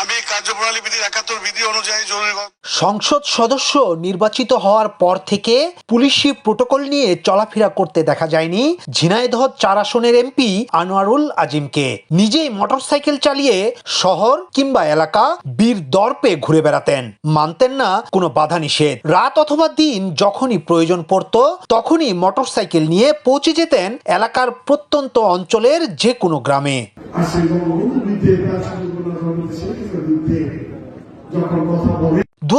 আমি কার্যপ্রণালী বিধির একাত্তর বিধি অনুযায়ী জরুরি সংসদ সদস্য নির্বাচিত হওয়ার পর থেকে পুলিশি প্রোটোকল নিয়ে চলাফেরা করতে দেখা যায়নি ঝিনাইদহ চার আসনের এমপি আনোয়ারুল আজিমকে। নিজেই মোটরসাইকেল চালিয়ে শহর কিংবা এলাকা বীর দর্পে ঘুরে বেড়াতেন। মানতেন না কোনো বাধা নিষেধ। রাত অথবা দিন যখনই প্রয়োজন পড়ত তখনই মোটরসাইকেল নিয়ে পৌঁছে যেতেন এলাকার প্রত্যন্ত অঞ্চলের যে কোনো গ্রামে। বিরুদ্ধে যখন কথা বলে দু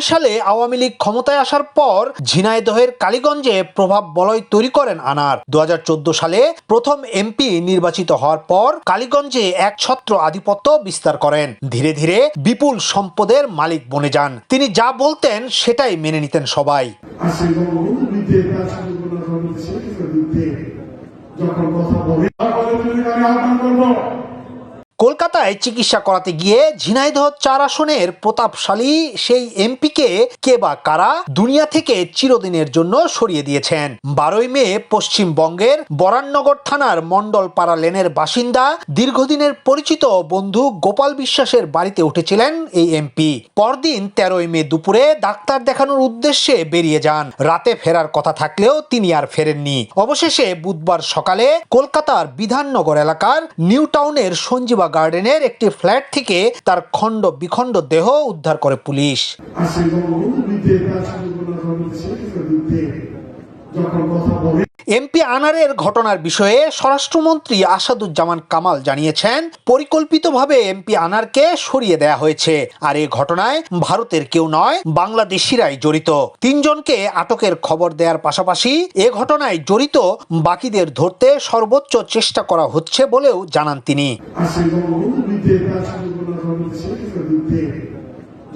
সালে আওয়ামী লীগ ক্ষমতায় আসার পর ঝিনাইদহের কালীগঞ্জে প্রভাব বলয় তৈরি করেন আনার। দু হাজার চোদ্দ সালে প্রথম এমপি নির্বাচিত হওয়ার পর কালীগঞ্জে এক ছত্র আধিপত্য বিস্তার করেন। ধীরে ধীরে বিপুল সম্পদের মালিক বনে যান। তিনি যা বলতেন সেটাই মেনে নিতেন সবাই। বিরুদ্ধে যখন কথা বলে কলকাতায় চিকিৎসা করাতে গিয়ে ঝিনাইদহ চার আসনের প্রতাপশালী সেই এমপিকে কে বা কারা দুনিয়া থেকে চিরদিনের জন্য সরিয়ে দিয়েছেন। বারোই মে পশ্চিমবঙ্গের বরাননগর থানার মণ্ডলপাড়া লেনের বাসিন্দা, দীর্ঘদিনের পরিচিত বন্ধু গোপাল বিশ্বাসের বাড়িতে উঠেছিলেন এই এমপি। পরদিন তেরোই মে দুপুরে ডাক্তার দেখানোর উদ্দেশ্যে বেরিয়ে যান। রাতে ফেরার কথা থাকলেও তিনি আর ফেরেননি। অবশেষে বুধবার সকালে কলকাতার বিধাননগর এলাকার নিউ টাউনের সঞ্জীবা গার্ডেনের একটি ফ্ল্যাট থেকে তার খণ্ড বিখণ্ড দেহ উদ্ধার করে পুলিশ। যখন কথা বলে এমপি আনারের ঘটনার বিষয়ে স্বরাষ্ট্রমন্ত্রী আসাদুজ্জামান কামাল জানিয়েছেন, পরিকল্পিতভাবে এমপি আনারকে সরিয়ে দেয়া হয়েছে। আর এই ঘটনায় ভারতের কেউ নয়, বাংলাদেশিরাই জড়িত। তিনজনকে আটকের খবর দেওয়ার পাশাপাশি এ ঘটনায় জড়িত বাকিদের ধরতে সর্বোচ্চ চেষ্টা করা হচ্ছে বলেও জানান তিনি।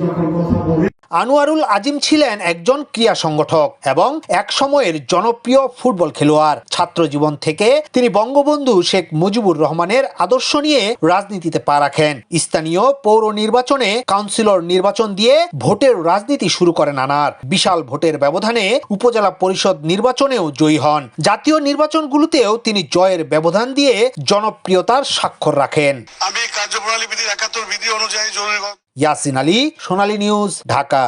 যখন কথা বলে আনোয়ারুল আজিম ছিলেন একজন ক্রীড়া সংগঠক এবং এক সময়ের জনপ্রিয় ফুটবল খেলোয়াড়। ছাত্র জীবন থেকে তিনি বঙ্গবন্ধু শেখ মুজিবুর রহমানের আদর্শ নিয়ে রাজনীতিতে পা রাখেন। স্থানীয় পৌর নির্বাচনে কাউন্সিলর নির্বাচন দিয়ে ভোটের রাজনীতি শুরু করেন আনার। বিশাল ভোটের ব্যবধানে উপজেলা পরিষদ নির্বাচনেও জয়ী হন। জাতীয় নির্বাচনগুলোতেও তিনি জয়ের ব্যবধান দিয়ে জনপ্রিয়তার স্বাক্ষর রাখেন। আমি কার্যপ্রণালী বিধির একাত্তর বিধি অনুযায়ী জরুরি ইয়াসিন আলী সোনালী নিউজ ঢাকা।